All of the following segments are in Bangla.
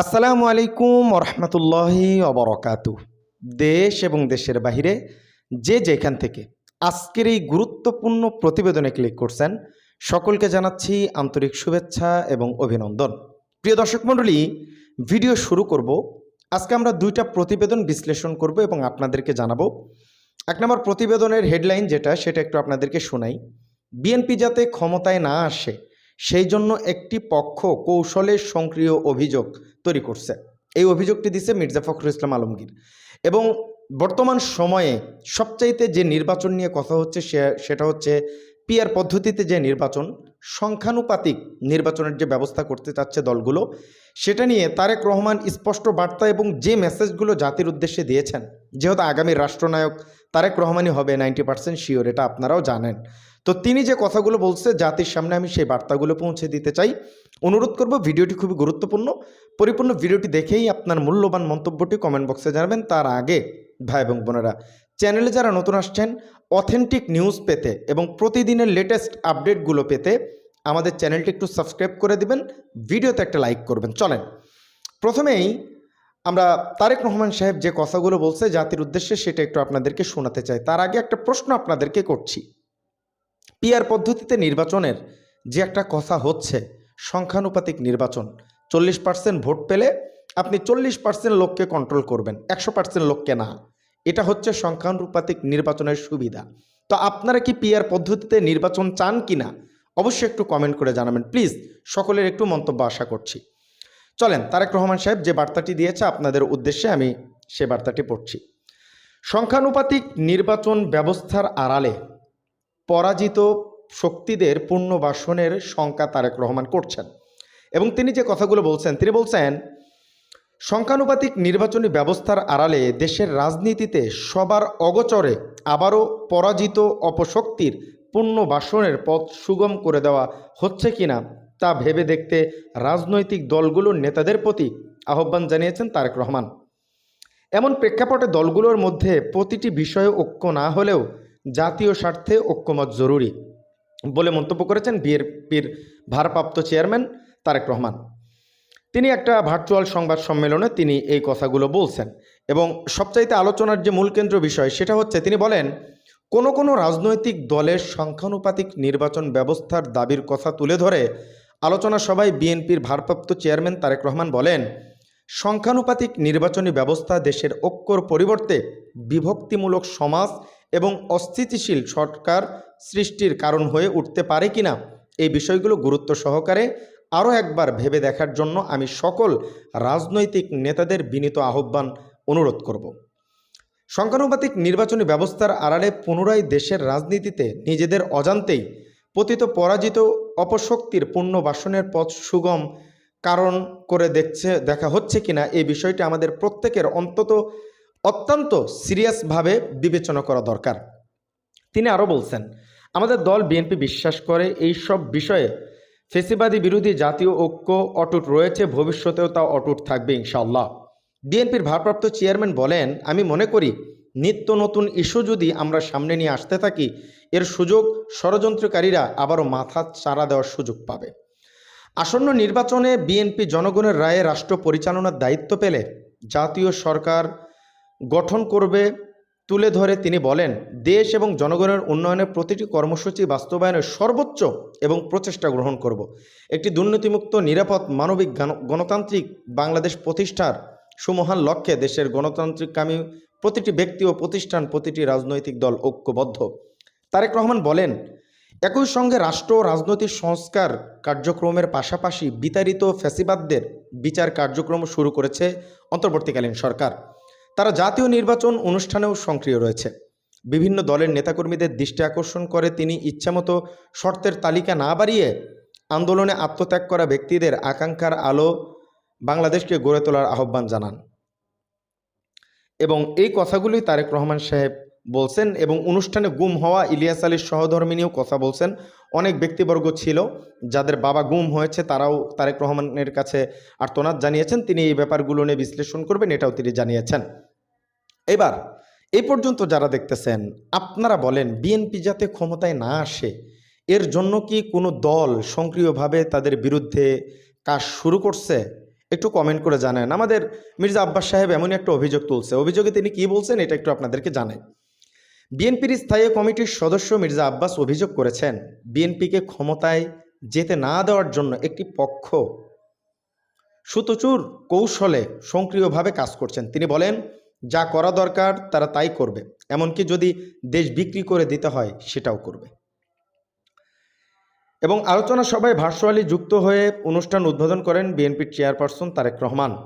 আসসালামু আলাইকুম রহমতুল্লাহি অবরকাতু দেশ এবং দেশের বাহিরে যে যেখান থেকে আজকের এই গুরুত্বপূর্ণ প্রতিবেদনে ক্লিক করছেন, সকলকে জানাচ্ছি আন্তরিক শুভেচ্ছা এবং অভিনন্দন। প্রিয় দর্শক মণ্ডলী ভিডিও শুরু করব। আজকে আমরা দুইটা প্রতিবেদন বিশ্লেষণ করব এবং আপনাদেরকে জানাব। এক নম্বর প্রতিবেদনের হেডলাইন যেটা, সেটা একটু আপনাদেরকে শোনাই। বিএনপি যাতে ক্ষমতায় না আসে সেই জন্য একটি পক্ষ কৌশলে সক্রিয় অভিযোগ তৈরি করছে। এই অভিযোগটি দিছে মির্জা ফখরুল ইসলাম আলমগীর। এবং বর্তমান সময়ে সবচাইতে যে নির্বাচন নিয়ে কথা হচ্ছে সে- সেটা হচ্ছে পিয়ার পদ্ধতিতে যে নির্বাচন, সংখ্যানুপাতিক নির্বাচনের যে ব্যবস্থা করতে চাচ্ছে দলগুলো, সেটা নিয়ে তারেক রহমান স্পষ্ট বার্তা এবং যে মেসেজগুলো জাতির উদ্দেশ্যে দিয়েছেন, যেহেতু আগামী রাষ্ট্রনায়ক তারেক রহমানই হবে নাইনটি পার্সেন্ট শিওর এটা আপনারাও জানেন। তো তিনি যে কথাগুলো বলছে, জাতির সামনে আমি সেই বার্তাগুলো পৌঁছে দিতে চাই। অনুরোধ করব, ভিডিওটি খুবই গুরুত্বপূর্ণ। পরিপূর্ণ ভিডিওটি দেখেই আপনার মূল্যবান মন্তব্যটি কমেন্ট বক্সে জানাবেন। তার আগে ভাই এবং বোনেরা চ্যানেলে যারা নতুন আসছেন অথেন্টিক নিউজ পেতে এবং প্রতিদিনের লেটেস্ট আপডেটগুলো পেতে আমাদের চ্যানেলটি একটু সাবস্ক্রাইব করে দিবেন, ভিডিওতে একটা লাইক করবেন। চলেন, প্রথমেই আমরা তারেক রহমান সাহেব যে কথাগুলো বলছে, জাতির উদ্দেশ্যে সেটা একটু আপনাদেরকে শোনাতে চাই। তার আগে একটা প্রশ্ন আপনাদেরকে করছি। পিয়ার পদ্ধতিতে নির্বাচনের যে একটা কথা হচ্ছে, সংখ্যানুপাতিক নির্বাচন, চল্লিশ পার্সেন্ট ভোট পেলে আপনি চল্লিশ পার্সেন্ট লোককে কন্ট্রোল করবেন, একশো পার্সেন্ট লোককে না। এটা হচ্ছে সংখ্যানুপাতিক নির্বাচনের সুবিধা। তো আপনারা কি পিয়ার পদ্ধতিতে নির্বাচন চান কি না অবশ্যই একটু কমেন্ট করে জানাবেন। প্লিজ সকলের একটু মন্তব্য আশা করছি। চলেন, তারেক রহমান সাহেব যে বার্তাটি দিয়েছে, আপনাদের উদ্দেশ্যে আমি সে বার্তাটি পড়ছি। সংখ্যানুপাতিক নির্বাচন ব্যবস্থার আড়ালে পরাজিত শক্তিদের পুনর্বাসনের শঙ্কা তারেক রহমান করছেন। এবং তিনি যে কথাগুলো বলছেন, তিনি বলছেন সংখ্যানুপাতিক নির্বাচনী ব্যবস্থার আড়ালে দেশের রাজনীতিতে সবার অগচরে আবারও পরাজিত অপশক্তির পুনর্বাসনের পথ সুগম করে দেওয়া হচ্ছে কিনা তা ভেবে দেখতে রাজনৈতিক দলগুলোর নেতাদের প্রতি আহ্বান জানিয়েছেন তারেক রহমান। এমন প্রেক্ষাপটে দলগুলোর মধ্যে প্রতিটি বিষয়ে ঐক্য না হলেও জাতীয় স্বার্থে ঐক্যমত জরুরি বলে মন্তব্য করেছেন বিএনপির ভারপ্রাপ্ত চেয়ারম্যান তারেক রহমান। তিনি একটা ভার্চুয়াল সংবাদ সম্মেলনে তিনি এই কথাগুলো বলছেন এবং সবচাইতে আলোচনার যে মূল কেন্দ্র বিষয় সেটা হচ্ছে তিনি বলেন, কোনো কোনো রাজনৈতিক দলের সংখ্যানুপাতিক নির্বাচন ব্যবস্থার দাবির কথা তুলে ধরে আলোচনা সভায় বিএনপির ভারপ্রাপ্ত চেয়ারম্যান তারেক রহমান বলেন, সংখ্যানুপাতিক নির্বাচনী ব্যবস্থা দেশের ঐক্যর পরিবর্তে বিভক্তিমূলক সমাজ এবং অস্থিতিশীল সরকার সৃষ্টির কারণ হয়ে উঠতে পারে কিনা এই বিষয়গুলো গুরুত্ব সহকারে আরও একবার ভেবে দেখার জন্য আমি সকল রাজনৈতিক নেতাদের বিনীত আহ্বান অনুরোধ করব। সংখ্যানুপাতিক নির্বাচনী ব্যবস্থার আড়ালে পুনরায় দেশের রাজনীতিতে নিজেদের অজান্তেই পতিত পরাজিত অপশক্তির পুনর্বাসনের পথ সুগম কারণ করে দেখছে, দেখা হচ্ছে কিনা এই বিষয়টি আমাদের প্রত্যেকের অন্তত অত্যন্ত সিরিয়াসভাবে বিবেচনা করা দরকার। তিনি আরও বলছেন, আমাদের দল বিএনপি বিশ্বাস করে এই সব বিষয়ে ফেসিবাদী বিরোধী জাতীয় ঐক্য অটুট রয়েছে, ভবিষ্যতেও তা অটুট থাকবে ইনশাল্লাহ বিএনপির ভারপ্রাপ্ত চেয়ারম্যান বলেন, আমি মনে করি, নিত্য নতুন ইস্যু যদি আমরা সামনে নিয়ে আসতে থাকি, এর সুযোগ ষড়যন্ত্রকারীরা আবারও মাথা চারা দেওয়ার সুযোগ পাবে। আসন্ন নির্বাচনে বিএনপি জনগণের রায়ে রাষ্ট্র পরিচালনার দায়িত্ব পেলে জাতীয় সরকার গঠন করবে তুলে ধরে তিনি বলেন, দেশ এবং জনগণের উন্নয়নের প্রতিটি কর্মসূচি বাস্তবায়নের সর্বোচ্চ এবং প্রচেষ্টা গ্রহণ করব। একটি দুর্নীতিমুক্ত, নিরাপদ, মানবিক গণতান্ত্রিক বাংলাদেশ প্রতিষ্ঠার সুমহান লক্ষ্যে দেশের গণতান্ত্রিককামী প্রতিটি ব্যক্তি ও প্রতিষ্ঠান, প্রতিটি রাজনৈতিক দল ঐক্যবদ্ধ। তারেক রহমান বলেন, একই সঙ্গে রাষ্ট্র রাজনৈতিক সংস্কার কার্যক্রমের পাশাপাশি বিতাড়িত ফ্যাসিবাদদের বিচার কার্যক্রম শুরু করেছে অন্তর্বর্তীকালীন সরকার। তারা জাতীয় নির্বাচন অনুষ্ঠানেও সক্রিয় রয়েছে। বিভিন্ন দলের নেতাকর্মীদের দৃষ্টি আকর্ষণ করে তিনি ইচ্ছামতো শর্তের তালিকা না বাড়িয়ে আন্দোলনে আত্মত্যাগ করা ব্যক্তিদের আকাঙ্ক্ষার আলো বাংলাদেশকে গড়ে তোলার আহ্বান জানান। এবং এই কথাগুলি তারেক রহমান সাহেব বলছেন এবং অনুষ্ঠানে গুম হওয়া ইলিয়াস আলীর সহধর্মিনীও কথা বলছেন। অনেক ব্যক্তিবর্গ ছিল যাদের বাবা গুম হয়েছে, তারাও তারেক রহমানের কাছে আর্তনাদ জানিয়েছেন। তিনি এই ব্যাপারগুলো নিয়ে বিশ্লেষণ করবেন, এটাও তিনি জানিয়েছেন। এবার, এই পর্যন্ত যারা দেখতেছেন, আপনারা বলেন বিএনপি যাতে ক্ষমতায় না আসে, এর জন্য কি কোনো দল সক্রিয়ভাবে তাদের বিরুদ্ধে কাজ শুরু করছে? একটু কমেন্ট করে জানান। আমাদের মির্জা আব্বাস সাহেব এমনই একটা অভিযোগ তুলছে। অভিযোগে তিনি কি বলছেন এটা একটু আপনাদেরকে জানাই। বিএনপির স্থায়ী কমিটির সদস্য মির্জা আব্বাস অভিযোগ করেছেন, বিএনপিকে ক্ষমতায় যেতে না দেওয়ার জন্য একটি পক্ষ সুতচুর কৌশলে সক্রিয়ভাবে কাজ করছেন। তিনি বলেন যা করা দরকার তারা তাই করবে। এমনকি যদি দেশ বিক্রি করে দিতে হয়, সেটাও করবে। এবং আলোচনা সভায় ভার্চুয়ালি যুক্ত হয়ে অনুষ্ঠান উদ্বোধন করেন বিএনপির চেয়ারপারসন তারেক রহমান।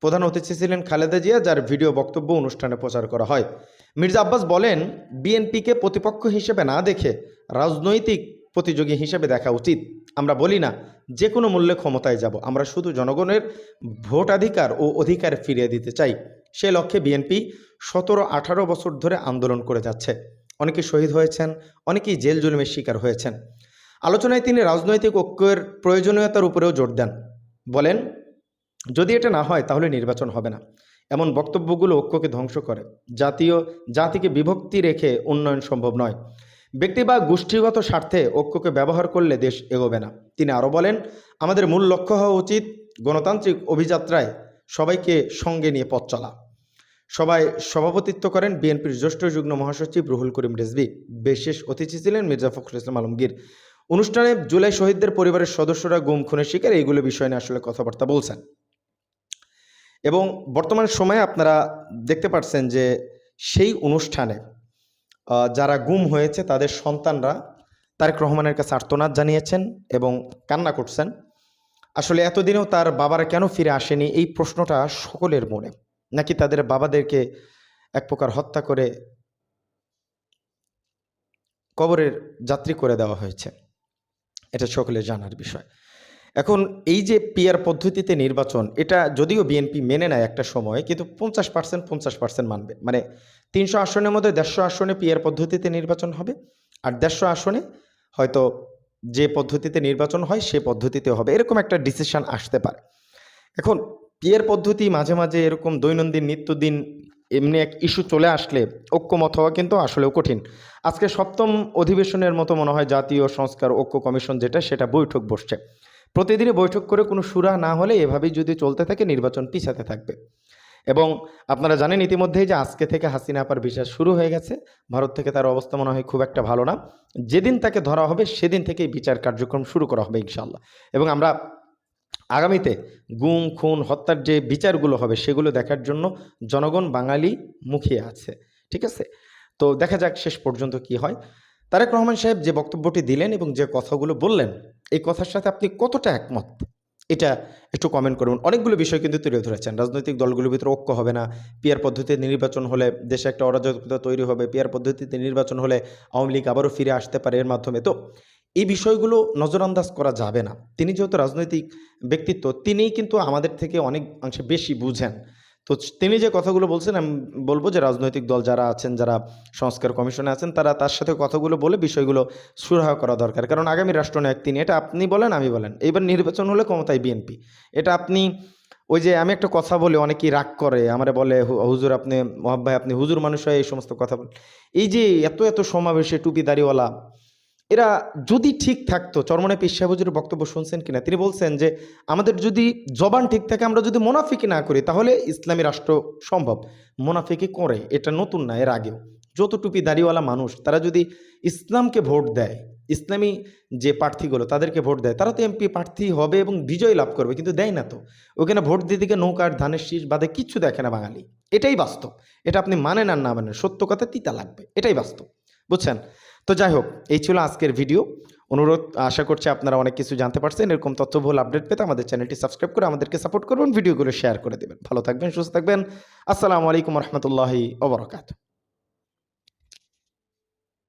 প্রধান অতিথি ছিলেন খালেদা জিয়া, যার ভিডিও বক্তব্য অনুষ্ঠানে প্রচার করা হয়। মির্জা আব্বাস বলেন, বিএনপিকে প্রতিপক্ষ হিসেবে না দেখে রাজনৈতিক প্রতিযোগী হিসেবে দেখা উচিত। আমরা বলি না যে কোনো মূল্যে ক্ষমতায় যাব। আমরা শুধু জনগণের ভোটাধিকার ও অধিকার ফিরিয়ে দিতে চাই। সে লক্ষ্যে বিএনপি সতেরো, আঠারো বছর ধরে আন্দোলন করে যাচ্ছে। অনেকে শহীদ হয়েছেন, অনেকেই জেল জুলুমের শিকার হয়েছেন। আলোচনায় তিনি রাজনৈতিক ঐক্যের প্রয়োজনীয়তার উপরেও জোর দেন। বলেন, যদি এটা না হয়, তাহলে নির্বাচন হবে না। এমন বক্তব্যগুলো ঐক্যকে ধ্বংস করে। জাতীয়, জাতিকে বিভক্তি রেখে উন্নয়ন সম্ভব নয়। ব্যক্তি বা গোষ্ঠীগত স্বার্থে ঐক্যকে ব্যবহার করলে দেশ এগোবে না। তিনি আরও বলেন, আমাদের মূল লক্ষ্য হওয়া উচিত গণতান্ত্রিক অভিযাত্রায় সবাইকে সঙ্গে নিয়ে পথ চলা। সবাই সভাপতিত্ব করেন বিএনপির জ্যেষ্ঠ যুগ্ম মহাসচিব রুহুল করিম রেজভি। বিশেষ অতিথি ছিলেন মির্জা ফখরুল ইসলাম আলমগীর। অনুষ্ঠানে জুলাই শহীদদের পরিবারের সদস্যরা গুম, খুনের শিকার, এইগুলো বিষয় নিয়ে আসলে কথাবার্তা বলছেন। এবং বর্তমান সময়ে আপনারা দেখতে পাচ্ছেন যে সেই অনুষ্ঠানে যারা গুম হয়েছে তাদের সন্তানরা তারেক রহমানের কাছে আর্তনাদ জানিয়েছেন এবং কান্না করছেন। আসলে এতদিনেও তার বাবারা কেন ফিরে আসেনি? এই প্রশ্নটা সকলের মনে। নাকি তাদের বাবাদেরকে এক প্রকার হত্যা করে কবরের যাত্রী করে দেওয়া হয়েছে? এটা সকলের জানার বিষয়। এখন এই যে পিয়ার পদ্ধতিতে নির্বাচন, এটা যদিও বিএনপি মেনে নেয় একটা সময়, কিন্তু পঞ্চাশ পার্সেন্ট পঞ্চাশ পার্সেন্ট মানবে। মানে তিনশো আসনের মধ্যে দেড়শো আসনে পিয়ার পদ্ধতিতে নির্বাচন হবে, আর দেড়শো আসনে হয়তো যে পদ্ধতিতে নির্বাচন হয় সে পদ্ধতিতে হবে। এরকম একটা ডিসিশন আসতে পারে। এখন পিয়ার পদ্ধতি মাঝে মাঝে এরকম দৈনন্দিন নিত্যদিন এমনি এক ইস্যু চলে আসলে ঐক্যমত হওয়া কিন্তু আসলেও কঠিন। আজকে সপ্তম অধিবেশনের মতো মনে হয় জাতীয় সংস্কার ঐক্য কমিশন যেটা, সেটা বৈঠক বসছে। প্রতিদিনই বৈঠক করে কোনো সুরা না হলে এভাবেই যদি চলতে থাকে, নির্বাচন পিছাতে থাকবে। এবং আপনারা জানেন ইতিমধ্যেই যে আজকে থেকে হাসিনা আপার বিচার শুরু হয়ে গেছে। ভারত থেকে তার অবস্থা মনে হয় খুব একটা ভালো না। যেদিন তাকে ধরা হবে, সেদিন থেকেই বিচার কার্যক্রম শুরু করা হবে ইনশাল্লাহ এবং আমরা আগামীতে গুম, খুন, হত্যার যে বিচারগুলো হবে সেগুলো দেখার জন্য জনগণ বাঙালি মুখিয়ে আছে, ঠিক আছে? তো দেখা যাক শেষ পর্যন্ত কি হয়। তারেক রহমান সাহেব যে বক্তব্যটি দিলেন এবং যে কথাগুলো বললেন, এই কথার সাথে আপনি কতটা একমত? এটা একটু কমেন্ট করুন। অনেকগুলো বিষয় কিন্তু তুলে ধরেছেন। রাজনৈতিক দলগুলোর ভিতরে ঐক্য হবে না। পিয়ার পদ্ধতিতে নির্বাচন হলে দেশে একটা অরাজকতা তৈরি হবে। পিয়ার পদ্ধতিতে নির্বাচন হলে আওয়ামী লীগ আবারও ফিরে আসতে পারে এর মাধ্যমে। তো এই বিষয়গুলো নজরআন্দাজ করা যাবে না। তিনি যেহেতু রাজনৈতিক ব্যক্তিত্ব, তিনিই কিন্তু আমাদের থেকে অনেক অংশে বেশি বুঝেন। তো তিনি যে কথাগুলো বলছেন, আমি বলব যে রাজনৈতিক দল যারা আছেন, যারা সংস্কার কমিশনে আছেন, তারা তার সাথে কথাগুলো বলে বিষয়গুলো সুরাহা করা দরকার। কারণ আগামী রাষ্ট্রনায়ক তিনি, এটা আপনি বলেন, আমি বলেন। এইবার নির্বাচন হলে ক্ষমতায় বিএনপি। এটা আপনি, ওই যে আমি একটা কথা বলে, অনেকেই রাগ করে, আমারে বলে, "হু- হুজুর আপনি, মহাব ভাই, আপনি হুজুর মানুষ হয়ে এই সমস্ত কথা বলেন। এই যে এত এত সমাবেশে টুপি দাড়িওয়ালা এরা যদি ঠিক থাকতো চরমনে পিসা বক্তব্য শুনছেন কিনা? তিনি বলছেন যে, আমাদের যদি জবান ঠিক থাকে, আমরা যদি মোনাফিকি না করি, তাহলে ইসলামী রাষ্ট্র সম্ভব। মোনাফিকি করে, এটা নতুন না, এর আগেও। যত টুপি দাড়িওয়ালা মানুষ, তারা যদি ইসলামকে ভোট দেয়, ইসলামী যে প্রার্থীগুলো, তাদেরকে ভোট দেয়, তারা তো এমপি প্রার্থী হবে এবং বিজয় লাভ করবে, কিন্তু দেয় না তো। ওখানে ভোট দিতে গিয়ে নৌকার ধানের শীষ বাদে কিচ্ছু দেখে না বাঙালি। এটাই বাস্তব। এটা আপনি মানেন আর না মানেন, সত্য কথা তিতা লাগবে। এটাই বাস্তব। বুঝছেন? তো যাই হোক এই ছিল আজকের ভিডিও। অনুরোধ, আশা করছি আপনারা অনেক কিছু জানতে পারছেন। এরকম তথ্যবহুল আপডেট পেতে আমাদের চ্যানেলটি সাবস্ক্রাইব করে আমাদেরকে সাপোর্ট করবেন, ভিডিওগুলো শেয়ার করে দেবেন। ভালো থাকবেন, সুস্থ থাকবেন। আসসালামু আলাইকুম রহমতুল্লাহি ওবরাকাতু